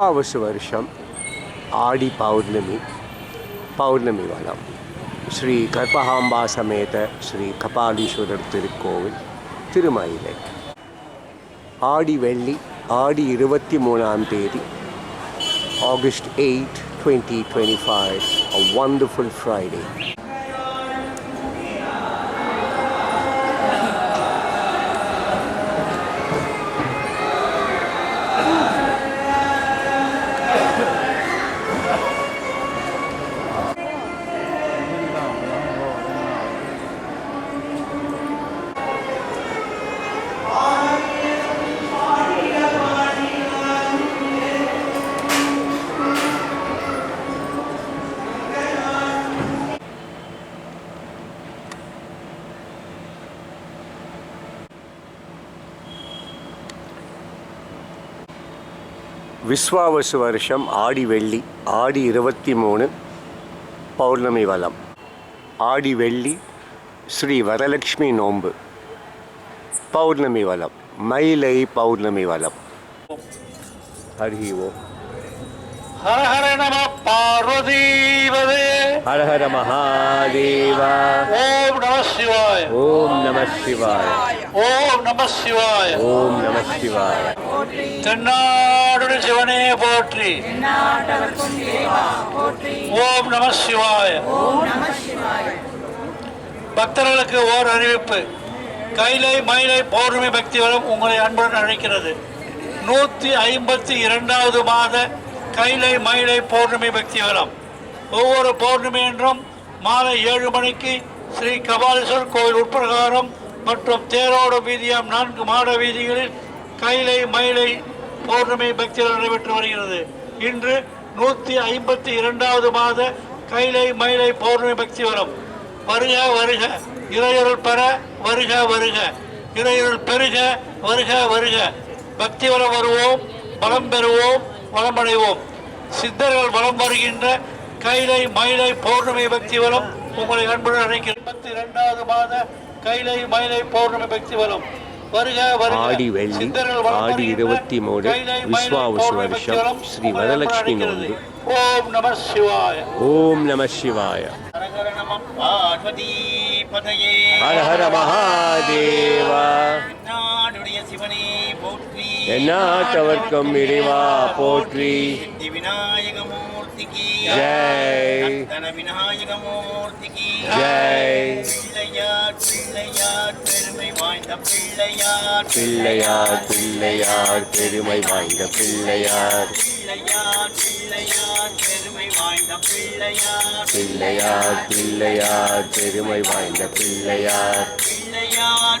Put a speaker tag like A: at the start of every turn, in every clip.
A: வருஷ வருஷம் ஆடி பௌர்ணமி பௌர்ணமி வளம் ஸ்ரீ கற்பகாம்பா சமேத ஸ்ரீ கபாலீஸ்வரர் திருக்கோவில் திருமயிலை ஆடி வெள்ளி ஆடி இருபத்தி மூணாம் தேதி August eight twenty twenty five uh wonderful Friday Vishvavasu வருஷம் ஆடி வெள்ளி ஆடி இருபத்தி மூணு பௌர்ணமி வலம் ஆடி வெள்ளி ஸ்ரீ வரலட்சுமி நோன்பு. பௌர்ணமி வலம் மயிலை பௌர்ணமி வலம் ஹரி ஓ.
B: ஹர ஹர நம பார்வதீவதே.
A: ஹர ஹர மகாதேவா.
B: ஓம் நம சிவாய.
A: ஓம் நம சிவாய.
B: ஓம் நம சிவாய.
A: ஓம் நம சிவாய.
B: தென்னாடுடைய சிவனே போற்றி. ஓம் நம சிவாய. பக்தர்களுக்கு ஓர் அறிவிப்பு. கைலை மயிலை பௌர்ணமி பக்தி உங்களை அன்புடன் அழைக்கிறது. நூற்றி ஐம்பத்தி இரண்டாவது மாத கைலை மயிலை பௌர்ணமி பக்தி ஒவ்வொரு பௌர்ணமி என்றும் மாலை ஏழு மணிக்கு ஸ்ரீ கபாலீஸ்வரர் கோவில் உட்பிரகாரம் மற்றும் தேரோட வீதியாம் நான்கு மாட வீதிகளில் கைலை மயிலை பௌர்ணமி பக்திகள் நடைபெற்று வருகிறது. இன்று நூற்றி ஐம்பத்தி இரண்டாவது மாத கைலை மயிலை பௌர்ணமி பக்தி வரும். வருக வருக. இறையருள் பெற வருக வருக. இறையருள் பெருக வருக வருக. பக்தி வரம் வருவோம் பலம் பெறுவோம் வளமடைவோம். சித்தர்கள் வலம் வருகின்ற கைலை மயிலை பௌர்ணமி பக்தி வரும். உங்களை அன்புடன் அழைக்கிறேன். இருபத்தி இரண்டாவது மாத கைலை மயிலை பௌர்ணமி பக்தி வரும்.
A: ஆடி வெள்ளி, ஆடி இருபத்தி மூணு, விஸ்வாவசு வருஷம், ஸ்ரீ வரலட்சுமி. நோன்பு.
B: ஓம் நம சிவாய.
A: ஓம் நம சிவாய. ஹர ஹர மகாதேவா.
B: சிவனே போற்றி
A: எந்நாட்டவர்க்கும் இறைவா போற்றி.
B: சித்தி விநாயக மூர்த்திக்கு
A: ஜெய்.
B: தன விநாயக மூர்த்திக்கு
A: ஜெய்.
B: பிள்ளையார் பிள்ளையார் பெருமை வாய்ந்த பிள்ளையார்.
A: பிள்ளையார் பிள்ளையார் பெருமை வாய்ந்த பிள்ளையார்.
B: பிள்ளையார் பிள்ளையார் பெருமை வாய்ந்த பிள்ளையார்.
A: பிள்ளையார் பிள்ளையார் பெருமை வாய்ந்த பிள்ளையார்
B: பிள்ளையார்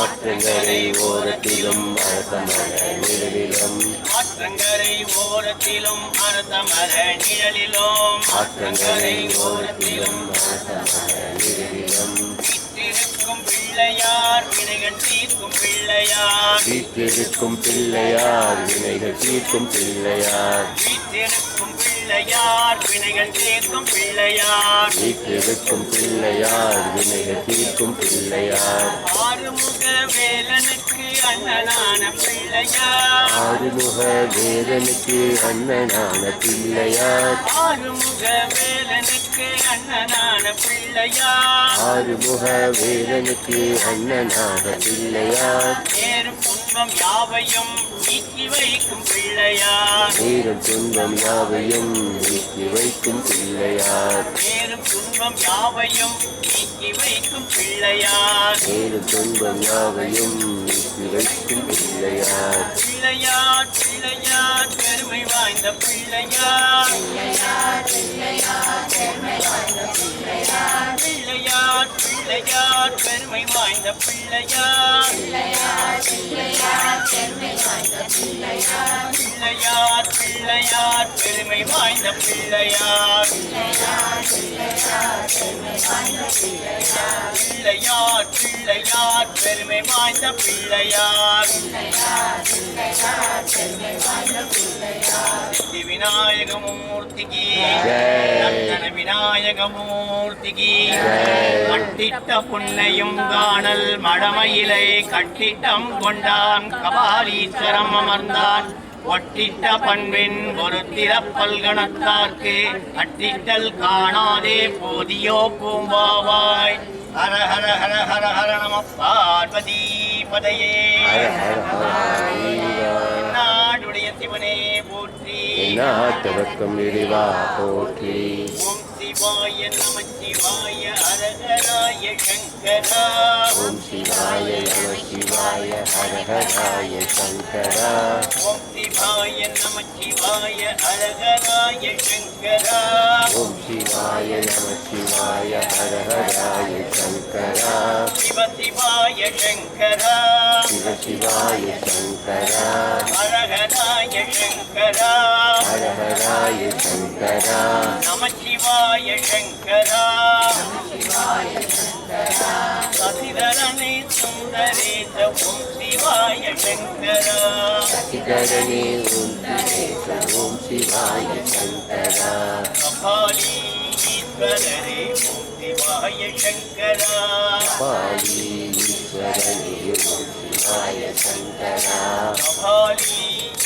B: ஆற்றங்கரை ஓரத்திலும்
A: அரசமர நிழலிலும்.
B: ஆற்றங்கரை ஓரத்திலும் அரச மர நிழலிலும்.
A: ஆற்றங்கரை ஓரத்திலும் அரசமர நிழலிலும்.
B: வீற்றிருக்கும் பிள்ளையார் வினைகள் தீர்க்கும் பிள்ளையார்.
A: வீற்றிருக்கும் பிள்ளையார் வினைகள் தீர்க்கும் பிள்ளையார்.
B: வீற்றிருக்கும் பிள்ளையார் வினைகள் தீர்க்கும் பிள்ளையார்.
A: வீற்றிருக்கும் பிள்ளையார் வினைகள் தீர்க்கும் பிள்ளையார்.
B: ஆறுமுக வேலனுக்கு அண்ணனான பிள்ளையார்.
A: ஆறுமுக வேதனுக்கு அண்ணனான பிள்ளையார்.
B: ஆறுமுக வேலனுக்கு அண்ணனான பிள்ளையார்.
A: ஆறுமுக வேதனுக்கு அண்ணனான பிள்ளையார்.
B: பொன்
C: துன்பம் யாவையும் நீக்கி வைக்கும் பிள்ளையார்.
A: நீரும் துன்பம் யாவையும் நீக்கி வைக்கும் பிள்ளையார்.
C: நேரும் துன்பம் யாவையும் நீக்கி வைக்கும் பிள்ளையார்.
A: நீரும் துன்பம் யாவையும் நீக்கி வைக்கும் பிள்ளையார்.
C: பிள்ளையார் பிள்ளையார் பெருமை வாய்ந்த பிள்ளையார். பிள்ளையார் பிள்ளையார் பெருமை வாய்ந்த பிள்ளையார். பிள்ளையார் பிள்ளையார் பெருமை வாய்ந்த பிள்ளையார். பிள்ளையார் பிள்ளையார் பெருமை வாய்ந்த பிள்ளையார். சித்தி விநாயகமூர்த்திக்கு விநாயகமூர்த்திக்கு
A: ஜெய்.
C: கட்டிட்ட புன்னையும் காணல் மடமயிலை கட்டிட்டம் கொண்டான். கபாலீஸ்வரம் அமர்ந்தான். ஒட்டிட்ட பண்பின் ஒரு திறப்பல்கணத்தார்க்கு அட்டிட்டல் காணாதே போதியோ பூம்பாவாய். ஹர ஹர ஹர ஹர ஹர நம பார்வதி பதையே. நாடுடைய சிவனே போற்றி.
A: எந்நாட்டவர்க்கும் இறைவா போற்றி.
C: சிவாய நம சிவாய ஹரஹராய சங்கரா.
A: ஓம் சிவாய நம சிவாய ஹர ஹராய சங்கரா.
C: ஓம் சிவாய நம சிவாய ஹரஹராய சங்கரா.
A: ஓம் சிவாய நம சிவாய ஹர ஹராய சங்கரா.
C: சிவ சிவாய சங்கரா.
A: சிவ சிவாய சங்கரா.
C: ஹரஹராய சங்கரா.
A: ஹர ஹராய சங்கரா.
C: நம சிவாய சங்கரா. சசிதரனே சுந்தரேச ஓம் சிவாய சங்கரா.
A: ஓம் தினேச ஓம் சிவாய சங்கரா.
C: கபாலி ஈஸ்வரரே ஓம் சிவாய சங்கரா.
A: பாலி ஈஸ்வரனே ஓம் சிவாய சங்கரா.
C: கபாலி ஈஸ்வரரே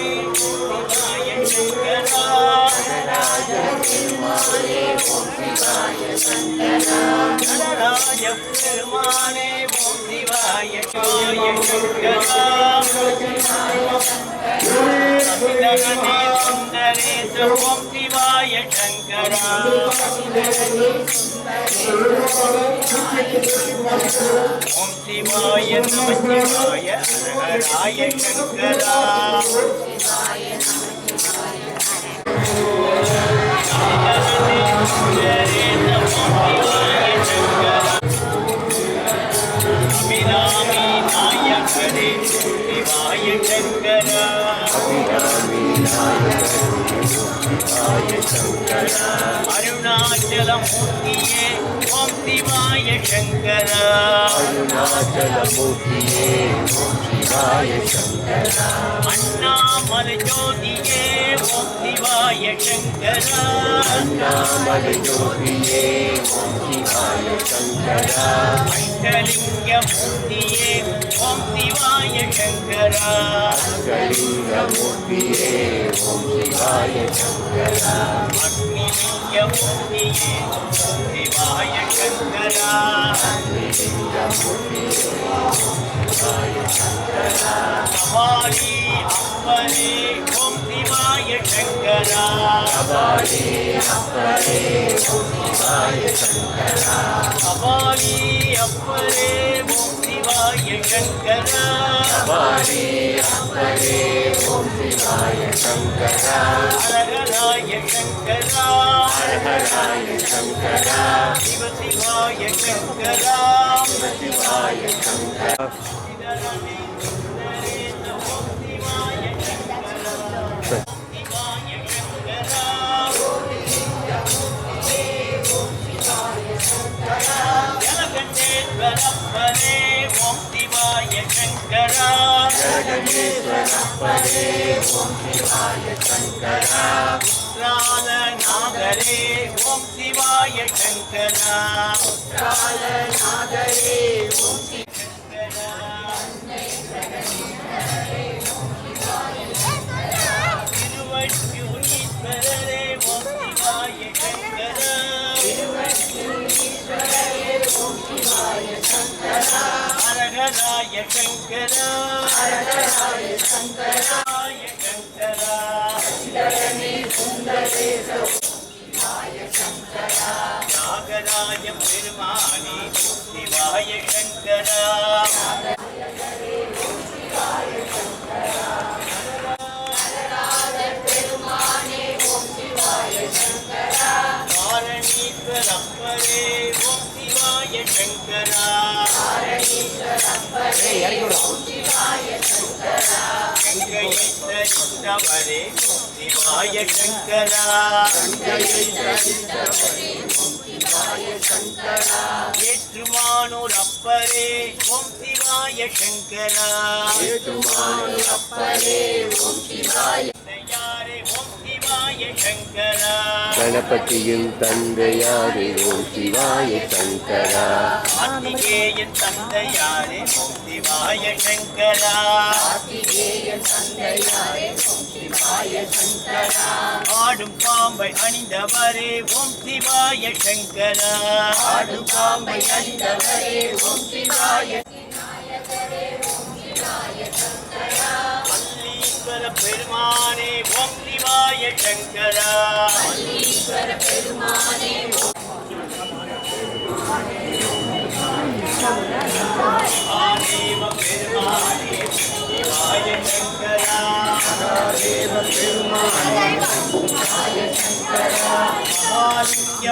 C: நடராஜ பெருமானே ஓம் சிவாய சுந்தரேச ஓம் சிவாய சங்கரா ஓம் சிவாய நம சிவாய சங்கரா சுந்தரேச ஓம் சிவாய சங்கரா அபிராமி நாயகரே சிவாய சங்கரா
A: அபிராமி நாயகனே சிவாய சங்கரா
C: அருணாச்சலமூர்த்தியே ஓம் சிவாய சங்கரா.
A: அருணாச்சலமூர்த்தியே ஓம் சிவாய சங்கரா
C: அண்ணாமலை ஜோதியே ஓம் சிவாய சங்கரா.
A: ஜோதியே ஓம் சிவாய சங்கரா.
C: மூர்த்தியே ஓம் சிவாய சங்கரா
A: கலிங்கமூர்த்தியே ஓம் சிவாய சங்கரா
C: அக்னிலிங்க மூர்த்தியே ஓம் சிவாய சங்கரா கபாலி அப்பரே ஓம் சிவாய சங்கரா
A: கபாலே அப்பரே ஓம் சிவாய சங்கரா
C: கபாலி அப்பரே ஓம் சிவாய சங்கரா
A: அப்பரே ஓம் சிவாய சங்கரா
C: ஹரஹராய சங்கரா
A: ஹரஹராய சங்கரா
C: சிவ சிவாய சங்கரா
A: சிவாய சங்கரா
C: சிதரனே சுந்தரேச ஜலகண்டேஸ்வரப்பரே ஓம் சிவாய சங்கரா நாதரே ஓம் சிவாய சங்கரா திருவற்றியூரீஸ்வரரே ஓம் சிவாய சங்கரா ஹரஹராய சங்கரா ஹரஹராய சங்கரா நாகராய பெருமானே சிவாய சங்கரா காரணீஸ்வரப்பரே ஓம் சிவாய சங்கரா. கங்கையை அப்பரே ஓம் சிவாய சங்கரா. ஏற்றுமானூர் அப்பரே ஓம் சிவாய ஓம் சிவாய சங்கரா. தயாரே ஓம் சிவாய சங்கரா
A: கணபதியின் தந்தையாரே ஓம் சிவாய சங்கரா.
C: கார்த்திகேயன் தந்தையாரே ஓம் சிவாய சங்கரா. ஆடும் பாம்பை அணிந்தவரே ஓம் சிவாய சங்கரா. ஆடும் பாம்பை அணிந்தவரே ஓம் சிவாய மல்லீஸ்வர பெருமானே ஓம் சிவாய சங்கரா. ஆதேவ பெருமானே சிவாய சங்கரா.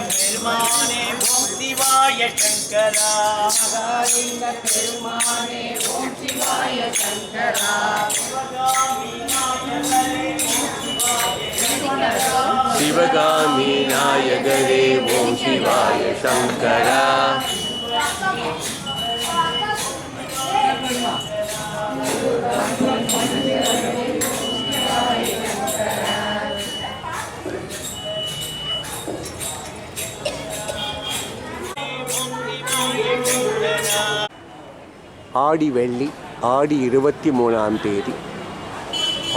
C: பெருமானே ஓம் சிவாய சங்கரா. மகாலிங்க பெருமானே ஓம் சிவாய சங்கரா. சிவகாமி நாயகரே
A: சிவகாமி நாயகரே ஓம் சிவாய சங்கரா. ஆடி வெள்ளி ஆடி இருபத்தி மூணாம் தேதி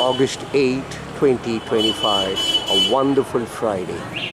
A: August eight twenty twenty five uh wonderful Friday